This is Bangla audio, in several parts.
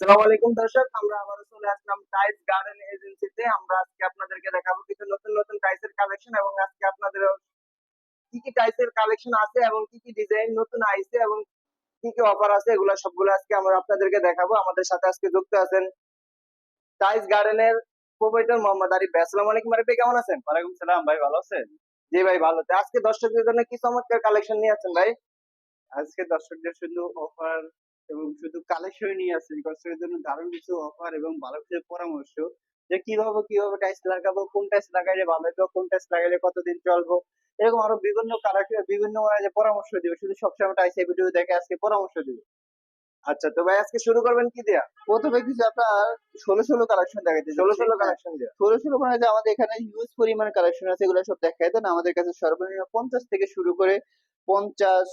আসসালামু আলাইকুম দর্শক আমরা আবারও চলে আসলাম টাইলস গার্ডেন এজেন্সিতে আমরা আজকে আপনাদেরকে দেখাবো কিছু নতুন নতুন টাইলসের কালেকশন এবং আজকে আপনাদের কি কি টাইলসের কালেকশন আছে এবং কি কি ডিজাইন নতুন আইছে এবং কি কি অফার আছে এগুলো সবগুলো আজকে আমরা আপনাদেরকে দেখাবো। আমাদের সাথে আজকে যুক্ত আছেন টাইলস গার্ডেনের প্রোপাইটার মোহাম্মদ আরিফ ভাই। আসসালামু আলাইকুম আরিফ ভাই কেমন আছেন? ওয়ালাইকুম সালাম ভাই ভালো আছেন? জি ভাই ভালো। আজকে দর্শকদের জন্য কি চমৎকার কালেকশন নিয়ে আছেন ভাই? আজকে দর্শকদের শুধু অফার এবং শুধু কালেকশন নিয়ে আসছি দর্শকদের জন্য দারুণ কিছু অফার এবং ভালো কিছু পরামর্শ। যে কীভাবে কীভাবে টাইলস লাগাবো কোন টাইলস লাগাইলে ভালো হবে কোন টাইলস লাগাইলে কতদিন চলবো এরকম আরও বিভিন্ন কালেকশন বিভিন্ন মানে যে পরামর্শ দিবে। শুধু সবসময় টাইলস ভিডিও দেখে আজকে পরামর্শ দিবে। আচ্ছা তো ভাই আজকে শুরু করবেন কি দিয়া? প্রথমে কিছু আপনার ষোলো ষোলো কালেকশন দেখাইতে ষোলো ষোলো কালেকশন দিয়া। ষোলো ষোলো মানে যে আমাদের এখানে হিউজ পরিমাণ কালেকশন আছে এগুলো সব দেখাই দেন। আমাদের কাছে সর্বনিম্ন পঞ্চাশ থেকে শুরু করে পঞ্চাশ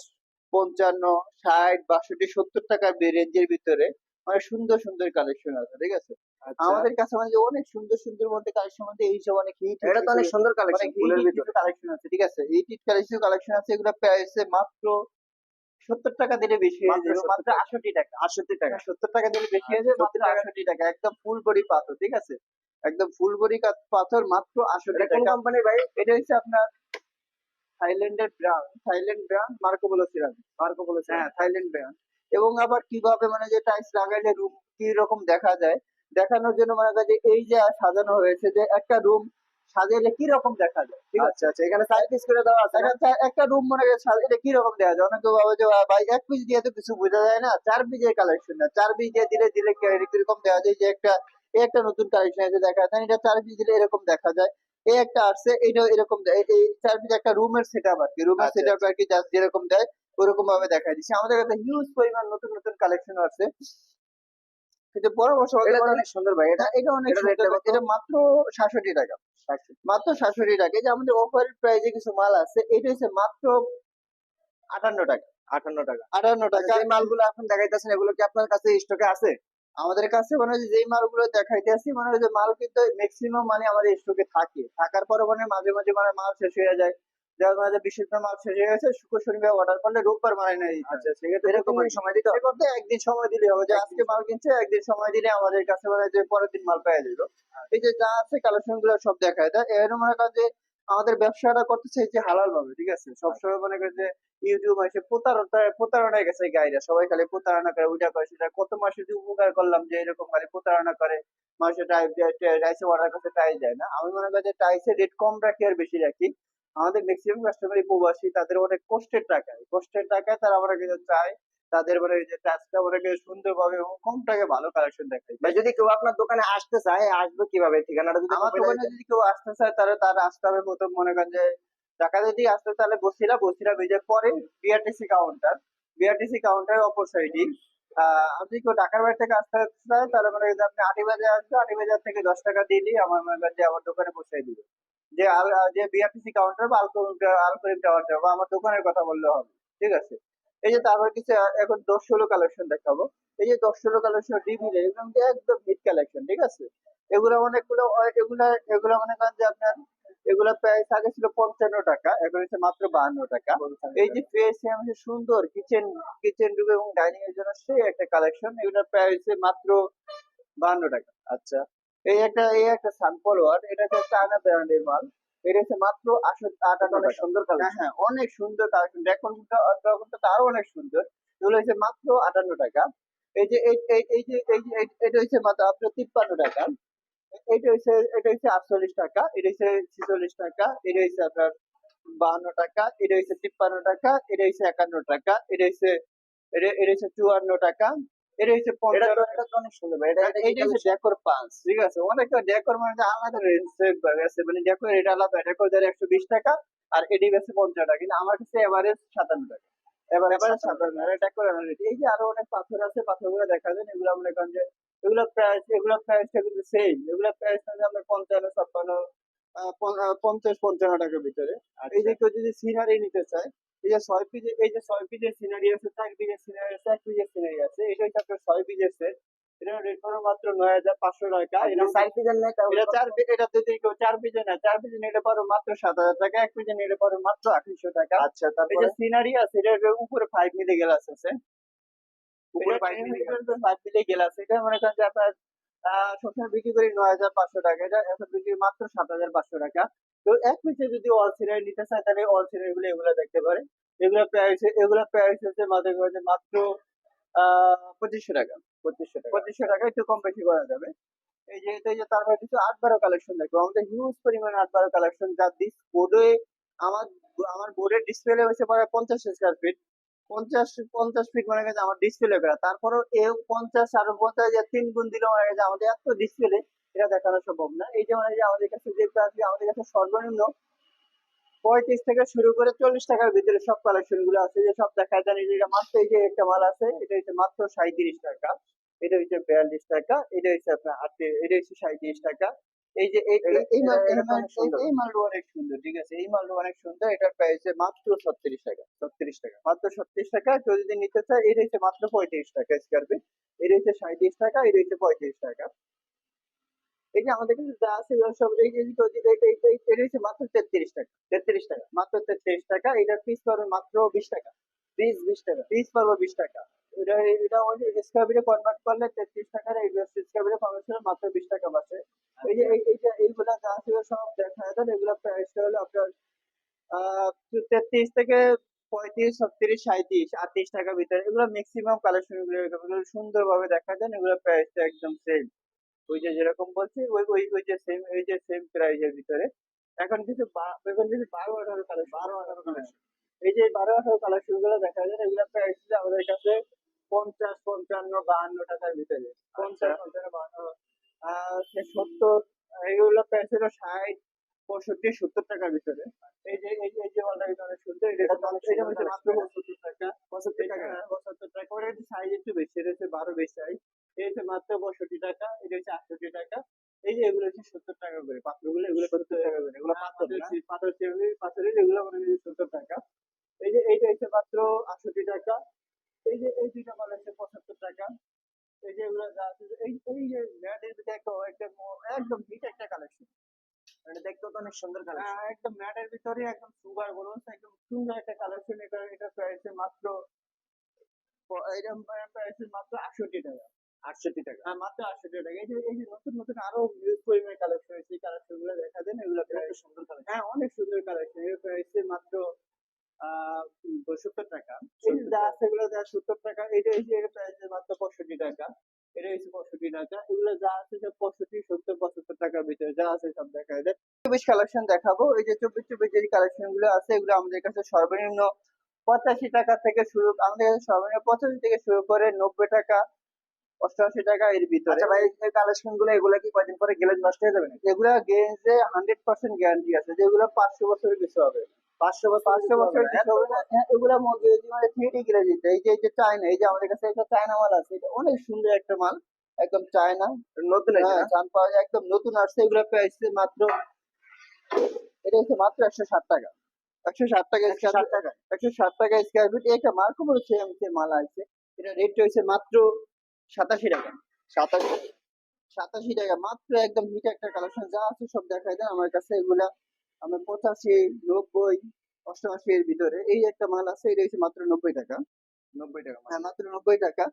পঞ্চান্ন ষাট বাষট্টি সত্তর টাকার রেঞ্জের ভিতরে মানে সুন্দর সুন্দর কালেকশন আছে ঠিক আছে? আমাদের আমাদের কাছে মানে অনেক সুন্দর সুন্দর মধ্যে কালেকশন মধ্যে এই সব অনেক হিট এটা তো অনেক সুন্দর কালেকশন ফুলের ভিতরে। কালেকশন আছে ঠিক আছে? এই হিট কালেকশন কালেকশন আছে এগুলো প্রাইসে মাত্র সত্তর টাকা দিলে বেশি হয়ে যাবে মাত্র আটষট্টি টাকা। আটষট্টি টাকা। সত্তর টাকা দিলে বেশি হয়ে যাবে মাত্র 70 টাকা। একদম ফুল বডি পাথর ঠিক আছে? একদম ফুল বডি পাথর মাত্র কোন টাকা। কোম্পানি ভাই? এটা হচ্ছে আপনার থাইল্যান্ডের ব্র্যান্ড থাইল্যান্ড ব্র্যান্ড মার্কো বলো সিরামিক মার্কো বলেছে হ্যাঁ থাইল্যান্ড ব্র্যান্ড এবং আবার কীভাবে মানে যে টাইলস লাগাইলে রুম কি রকম দেখা যায় দেখানোর জন্য মানে যে এই যে সাজানো হয়েছে যে একটা রুম সাজাইলে কি রকম দেখা যায় ঠিক আছে? আচ্ছা আচ্ছা এখানে সাইড পিস করে দেওয়া আছে? একটা রুম মনে করে সাজাইলে কি রকম দেখা যায়? অনেকে ভাবে যে ভাই এক পিস দিয়ে তো কিছু বোঝা যায় না। চার পিসের কালেকশন না। চার পিস দিয়ে দিলে দিলে কি- কীরকম দেখা যায়? যে একটা একটা নতুন কালেকশন আছে দেখা যায়। এটা চার পিস দিলে এরকম দেখা যায়। এই একটা আসছে এটা এরকম এই- এই একটা রুমের সেট আপ আর কি রুমের সেট আপ আর কি জাস্ট যেরকম দেয় ওরকম ভাবে দেখা দিচ্ছে আমাদের কাছে হিউজ পরিমাণ নতুন নতুন কালেকশন আছে। কিন্তু পরামর্শ এটা অনেক সুন্দর ভাই এটা এটা অনেক সুন্দর এটা মাত্র সাতষট্টি টাকা। মাত্র সাতষট্টি টাকা। যে আমাদের অফার প্রাইজে কিছু মাল আছে এটা হচ্ছে মাত্র আটান্ন টাকা। আটান্ন টাকা। আটান্ন টাকা। যে মালগুলো এখন দেখাইতেছেন এগুলো কি আপনার কাছে স্টকে আছে? আমাদের কাছে মানে যে মালগুলো দেখাইতে আসি মানে ওই যে মাল কিন্তু ম্যাক্সিমাম মানে আমাদের স্টকে থাকে। থাকার পরে মানে মাঝে মাঝে মানে মাল শেষ হয়ে যায়। যেমন মাঝে বিশুদ্ধ মাল শেষ হয়ে গেছে শুক্র শনিবার অর্ডার করলে রোববার মানে নেই আচ্ছা সেক্ষেত্রে এরকম সময় দিতে হবে। করতে একদিন সময় দিলে হবে। যে আজকে মাল কিনছে একদিন সময় দিলে আমাদের কাছে মানে যে পরের দিন মাল পেয়ে যাবে। এই যে যা আছে কালেকশনগুলো সব দেখায়। দেয় এর মনে করেন যে আমাদের ব্যবসাটা করতে চাইছে হালাল ভাবে ঠিক আছে? সবসময় মনে করেন যে ইউটিউব এসে প্রতারণা প্রতারণায় গেছে গাইরা। সবাই খালি প্রতারণা করে, ওইটা করে, সেটা কত মাসে যে উপকার করলাম যে এরকম খালি প্রতারণা করে, মাসে টাইসে অর্ডার করতে টাইস দেয় না। আমি মনে করি যে টাইসের রেট কম রাখি আর বেশি রাখি। আমাদের ম্যাক্সিমাম কাস্টমারই প্রবাসী, তাদের অনেক কষ্টের টাকায় কষ্টের টাকায় তারা আমরা কিন্তু চায় তাদের মানে যে টাচটা ওনাকে সুন্দরভাবে এবং কম ভালো কালেকশন দেখায়। ভাই যদি কেউ আপনার দোকানে আসতে চায় আসবে কীভাবে? ঠিকানাটা যদি আমার দোকানে যদি কেউ আসতে চায় তাহলে তার আসতে হবে প্রথম মনে করেন যে টাকা যদি আসতে তাহলে বসিরা বসিরা বেজে পরে বিআরটিসি কাউন্টার বিআরটিসি কাউন্টার অপর সাইডে আপনি কেউ ঢাকার বাইরে থেকে আসতে চায় তাহলে মানে আপনি আটি বাজার আসবে আটি বাজার থেকে দশ টাকা দিলে আমার মনে করেন যে আমার দোকানে বসাই দিবে। যে যে বিআরটিসি কাউন্টার বা আলকরিম আলকরিম টাওয়ার বা আমার দোকানের কথা বললে হবে ঠিক আছে? এই যে তারপর কিছু এখন দশ ষোলো কালেকশন দেখাবো। এই যে দশ ষোলো কালেকশন ডিভিডি এগুলো একদম হিট কালেকশন ঠিক আছে? এগুলো অনেকগুলো এগুলা এগুলো মনে করেন যে আপনার এগুলো প্রাইস আগে ছিল পঞ্চান্ন টাকা এখন হচ্ছে মাত্র বাহান্ন টাকা। এই যে পেয়েছি আমি সুন্দর কিচেন কিচেন রুম এবং ডাইনিং এর জন্য সেই একটা কালেকশন এগুলো প্রাইস মাত্র বাহান্ন টাকা। আচ্ছা এই একটা এই একটা সানপল ওয়ার্ড এটা হচ্ছে চায়না ব্র্যান্ডের মাল এটা হচ্ছে মাত্র আটান্ন অনেক সুন্দর হ্যাঁ কালেকশন হ্যাঁ অনেক সুন্দর কালেকশন ডেকোরেশনটা ডেকোরেশনটা আরও অনেক সুন্দর। এগুলো হচ্ছে মাত্র আটান্ন টাকা। এই যে এই যে এই যে এটা হচ্ছে মাত্র আপনার তিপ্পান্ন টাকা। এটা হচ্ছে এটা হচ্ছে আটচল্লিশ টাকা। এটা হচ্ছে ছিচল্লিশ টাকা। এটা হচ্ছে আপনার বাহান্ন টাকা। এটা হচ্ছে তিপ্পান্ন টাকা। এটা হচ্ছে একান্ন টাকা। এটা হচ্ছে এটা এটা হচ্ছে চুয়ান্ন টাকা। এটা হচ্ছে এটা তো অনেক সুন্দর ভাই। এটা এটা হচ্ছে ডেকোর পাঁচ ঠিক আছে ডেকোর মানে আছে মানে ডেকোর এটা আলাদা ডেকোর যারা একশো বিশ টাকা আর গেছে পঞ্চাশ টাকা কিন্তু আমার কাছে এভারেজ সাতান্ন টাকা। এবার সাতান্ন টাকা। ডেকোর এই যে আরও অনেক পাথর আছে পাথরগুলো দেখা যায় এগুলো মনে করেন যে এগুলো প্রাইস এগুলো প্রাইসটা কিন্তু সেম এগুলো প্রাইস মানে আমরা পঞ্চান্ন ছাপ্পান্ন পঞ্চাশ পঞ্চান্ন টাকার ভিতরে। আর এই যে কেউ যদি সিনারি নিতে চায় এই যে ছয় পিজে এই যে ছয় পিজের সিনারি আছে চার পিজের সিনারি আছে এক পিজের সিনারি আছে এটা হচ্ছে আপনার ছয় পিজের সেট এটা রেট করো মাত্র নয় হাজার পাঁচশো টাকা। এটা এটা সাইড পিজন নেই এটা চার এটা যদি কেউ চার পিজে না চার পিজে নিতে পারো মাত্র সাত হাজার টাকা এক পিজে নিতে পারো মাত্র আঠাইশশো টাকা। আচ্ছা এই তারপরে যে সিনারি আছে এটার উপরে ফাইভ মিলি গ্লাস আছে। উপরে পাইপ দিলে গেলাস এটা মনে করেন যে আপনার সবসময় বিক্রি করি নয় হাজার পাঁচশো টাকা। এটা এখন বিক্রি মাত্র সাত হাজার পাঁচশো টাকা। তো এক পিসে যদি অল সিরাই নিতে চায় তাহলে অল সিরাই গুলো এগুলো দেখতে পারে। এগুলো প্রাইস এগুলো প্রাইস হচ্ছে মাঝে মাঝে মাত্র আহ পঁচিশশো টাকা। পঁচিশশো টাকা। পঁচিশশো টাকা একটু কম বেশি করা যাবে। এই যে এটা এই যে তারপরে কিছু আট বারো কালেকশন দেখো। আমাদের হিউজ পরিমাণ আট বারো কালেকশন যা দিস বোর্ডে আমার আমার বোর্ডের ডিসপ্লে হচ্ছে প্রায় পঞ্চাশ স্কোয়ার ফিট পঞ্চাশ পঞ্চাশ ফিট মানে গেছে আমার ডিসপ্লে করা তারপরেও এ পঞ্চাশ আর পঞ্চাশ তিন গুণ দিলে মানে গেছে আমাদের এত ডিসপ্লে এটা দেখানো সম্ভব না। এই যে মানে যে আমাদের কাছে যে আছে আমাদের কাছে সর্বনিম্ন পঁয়ত্রিশ থেকে শুরু করে চল্লিশ টাকার ভিতরে সব কালেকশনগুলো আছে। যে সব দেখা যায় এটা মাত্র এই যে একটা মাল আছে, এটা হচ্ছে মাত্র সাঁত্রিশ টাকা। এটা হচ্ছে বিয়াল্লিশ টাকা, এটা হচ্ছে আপনার আটত্রিশ, এটা হচ্ছে সাঁত্রিশ টাকা। এই যে এই মাল এই। মালটা অনেক সুন্দর। ঠিক আছে? এই মালটা অনেক সুন্দর এটার প্রাইস মাত্র ছত্রিশ টাকা ছত্রিশ টাকা মাত্র ছত্রিশ টাকা। কেউ যদি নিতে চায় এটা হচ্ছে মাত্র পঁয়ত্রিশ টাকা স্কোয়ার ফিট এটা হচ্ছে সাঁত্রিশ টাকা এটা হচ্ছে পঁয়ত্রিশ টাকা। এই যে আমাদের কাছে যা আছে সব এই যে এটা হচ্ছে মাত্র তেত্রিশ টাকা তেত্রিশ টাকা মাত্র তেত্রিশ টাকা। এটার পিস পাবে মাত্র বিশ টাকা বিশ বিশ টাকা পিস পাবো বিশ টাকা। এটা এটা ফিটে কনভার্ট করলে তেত্রিশ টাকার এই স্কোয়ার ফিটে কনভার্ট মাত্র বিশ টাকা বাঁচে। এই যে এই এই যে এইগুলা যা এগুলো সব দেখা যায় এগুলো প্রাইসটা হলো আপনার আহ তেত্রিশ থেকে পঁয়ত্রিশ ছত্রিশ সাঁত্রিশ আটত্রিশ টাকার ভিতরে। এগুলো ম্যাক্সিমাম কালেকশন এগুলো সুন্দরভাবে দেখা যায় এগুলো প্রাইসটা একদম সেম ওই যে যেরকম বলছি ওই ওই ওই যে সেম এই যে সেম প্রাইজের ভিতরে। এখন কিছু এখন কিছু বারো আঠারো কালেকশন বারো আঠারো কালেকশন এই যে বারো আঠারো কালেকশনগুলো দেখা যায় এগুলো প্রাইস আমাদের কাছে পঞ্চাশ পঞ্চান্ন বাহান্ন টাকার ভিতরে। পঞ্চাশ পঞ্চান্ন বাহান্ন। সত্তর এগুলো হলো ষাট পঁয়ষট্টি সত্তর টাকার ভিতরে। এই যে এই যে এই যে মালটা অনেক সুন্দর। এটা এটা তো অনেক এটা সুন্দর হচ্ছে মাত্র পঁচাত্তর টাকা। পঁচাত্তর টাকা। পঁচাত্তর টাকা। ওটা একটু সাইজ একটু বেশি এটা হচ্ছে বারো বেশি সাইজ এটা হচ্ছে মাত্র পঁয়ষট্টি টাকা এটা হচ্ছে আটষট্টি টাকা। এই যে এগুলো হচ্ছে সত্তর টাকা করে। পাথরগুলো এগুলো সত্তর টাকা করে। এগুলো পাথর পাথর পাথরের এগুলো মানে সত্তর টাকা। এই যে এইটা হচ্ছে মাত্র আটষট্টি টাকা। এই যে এই দুইটা মাল হচ্ছে পঁচাত্তর টাকা এই যে এগুলো যা আছে যে- এই এই যে ম্যাটের ভিতরে একটা একদম একদম হিট একটা কালেকশন এটা দেখতে তো অনেক সুন্দর কালেকশন হ্যাঁ, একদম ম্যাটের ভিতরে একদম সুপার বলুন একদম সুন্দর একটা কালেকশন এটা এটা প্রাইস মাত্র প- প্রাইস মাত্র আটষট্টি টাকা। আটষট্টি টাকা। হ্যাঁ মাত্র আটষট্টি টাকা। এই যে এই যে নতুন নতুন আরও ইউজ পরিমাণে কালেকশন হয়েছে এই কালেকশনগুলো দেখা দেন এগুলো প্রাইস সুন্দর কালেকশন হ্যাঁ অনেক সুন্দর কালেকশন এর প্রাইস মাত্র সত্তর টাকা। এই যা আছে এগুলো যা সত্তর টাকা এটা এই যে প্রাইস মাত্র পঁয়ষট্টি টাকা। এটা হচ্ছে পঁয়ষট্টি টাকা। এগুলো যা আছে সব পঁয়ষট্টি, সত্তর, পঁচাত্তর টাকার ভিতরে যা আছে সব দেখা যায়। চব্বিশ কালেকশন দেখাবো। এই যে চব্বিশ চব্বিশ যে কালেকশনগুলো আছে, এগুলো আমাদের কাছে সর্বনিম্ন পঁচাশি টাকা থেকে শুরু, আমাদের কাছে সর্বনিম্ন পঁচাশি থেকে শুরু করে নব্বই টাকা অষ্টআশি টাকা এর ভিতরে। আচ্ছা ভাই এই কালেকশনগুলো এগুলা কি কয়দিন পরে গেলে নষ্ট হয়ে যাবে নাকি? এগুলা গেঞ্জে হান্ড্রেড পার্সেন্ট গ্যারান্টি আছে যেগুলো পাঁচশো বছরের কিছু হবে। পাঁচশো বছর পাঁচশো বছরের কিছু হবে। না হ্যাঁ, এগুলা মানে থ্রি ডি গ্রেজিতে এই যে এই যে চায়না এই যে আমাদের কাছে একটা চায়না মাল আছে এটা অনেক সুন্দর একটা মাল একদম চায়না নতুন হ্যাঁ চান পাওয়া যায় একদম নতুন আসছে এগুলো প্রাইস মাত্র এটা হচ্ছে মাত্র একশো ষাট টাকা। একশো ষাট টাকা ষাট টাকা। একশো ষাট টাকা স্কোয়ার ফিট একটা সেম সেম মাল আছে। এটা রেট হয়েছে মাত্র সাতাশি টাকা। সাতাশি সাতাশি টাকা। মাত্র একদম হিট একটা কালেকশন যা আছে সব দেখাই দেন। আমার কাছে এগুলা আমার পঁচাশি নব্বই অষ্টআশি এর ভিতরে। এই একটা মাল আছে এটা হচ্ছে মাত্র নব্বই টাকা। নব্বই টাকা হ্যাঁ মাত্র নব্বই টাকা।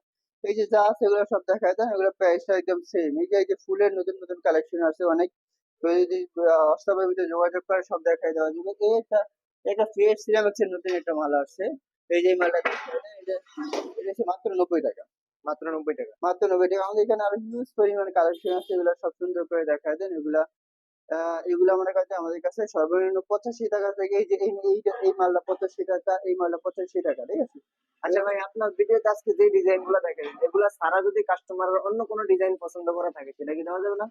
এই যে যা আছে এগুলো সব দেখায় দেন। এগুলো প্রাইসটা একদম সেম এই যে এই যে ফুলের নতুন নতুন কালেকশন আছে অনেক। যদি অস্তাবের ভিতরে যোগাযোগ করে সব দেখাই দেওয়া যাবে। এই একটা একটা ফেস সিরামিক্সের নতুন একটা মাল আসছে। এই যে মালটা এটা মাত্র নব্বই টাকা। মাত্র নব্বই টাকা। মাত্র নব্বই টাকা। আমাদের এখানে আরও হিউজ পরিমাণ কালেকশন আছে। এগুলো সব সুন্দর করে দেখায় দেন। এগুলা এগুলা মনে কাছে আমাদের কাছে সর্বনিম্ন পঁচাশি টাকা থেকে এই যে এই মালটা পঁচাশি টাকা, এই মালটা পঁচাশি টাকা, ঠিক আছে? আচ্ছা ভাই, আপনার ভিডিওতে আজকে যে ডিজাইনগুলো দেখেন এগুলা সারা যদি কাস্টমার অন্য কোনো ডিজাইন পছন্দ করে থাকে, সেটা কি দেওয়া যাবে না?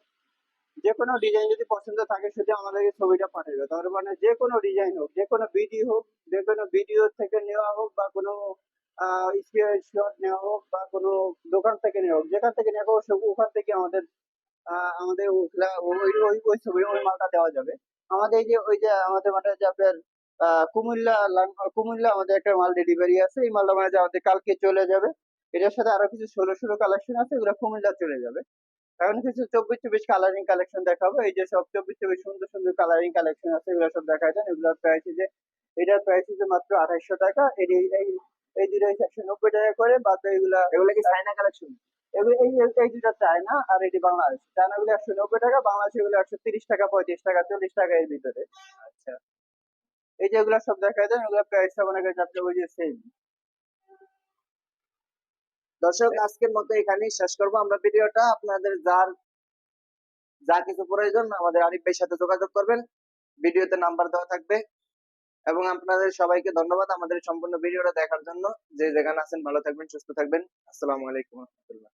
যে কোনো ডিজাইন যদি পছন্দ থাকে, সেটা আমাদেরকে ছবিটা পাঠাবে। তার মানে যে কোনো ডিজাইন হোক যে কোনো ভিডিও হোক যে কোনো ভিডিও থেকে নেওয়া হোক বা কোনো স্ক্রিনশট নেওয়া হোক বা কোনো দোকান থেকে নেওয়া হোক যেখান থেকে নেওয়া হোক ওখান থেকে আমাদের আমাদের ওই ওই ওই ছবি ওই মালটা দেওয়া যাবে। আমাদের এই যে ওই যে আমাদের মানে যে আপনার কুমিল্লা কুমিল্লা আমাদের একটা মাল ডেলিভারি আছে এই মালটা মানে যে আমাদের কালকে চলে যাবে। এটার সাথে আরও কিছু ষোলো ষোলো কালেকশন আছে এগুলো কুমিল্লা চলে যাবে। এখন কিছু চব্বিশ চব্বিশ কালারিং কালেকশন দেখাবো এই যে সব চব্বিশ চব্বিশ সুন্দর সুন্দর কালারিং কালেকশন আছে এগুলো সব দেখাই দেন। এগুলোর প্রাইস যে এটার প্রাইস হচ্ছে মাত্র আঠাইশশো টাকা এর এই এই- দুটো একশো নব্বই টাকা করে বাদ এগুলা এগুলো কি চাইনা কালেকশন এগুলো এই এই দুটা চায়না আর এটি বাংলাদেশ। চায়না গুলো একশো নব্বই টাকা বাংলাদেশগুলো একশো তিরিশ টাকা পঁয়ত্রিশ টাকা চল্লিশ টাকা এর ভিতরে। আচ্ছা। এই যে এগুলো সব দেখা যায় এগুলো প্রাইস মনে করেন আপনি ওই যে সেম দর্শক আজকের মতো এখানেই শেষ করব। আমরা ভিডিওটা আপনাদের যার যা কিছু প্রয়োজন আমাদের আরিফ ভাইয়ের সাথে যোগাযোগ করবেন। ভিডিওতে নাম্বার দেওয়া থাকবে। এবং আপনাদের সবাইকে ধন্যবাদ আমাদের সম্পূর্ণ ভিডিওটা দেখার জন্য। যে যেখানে আছেন, ভালো থাকবেন, সুস্থ থাকবেন। আসসালামু আলাইকুম রহমতুল্লাহ।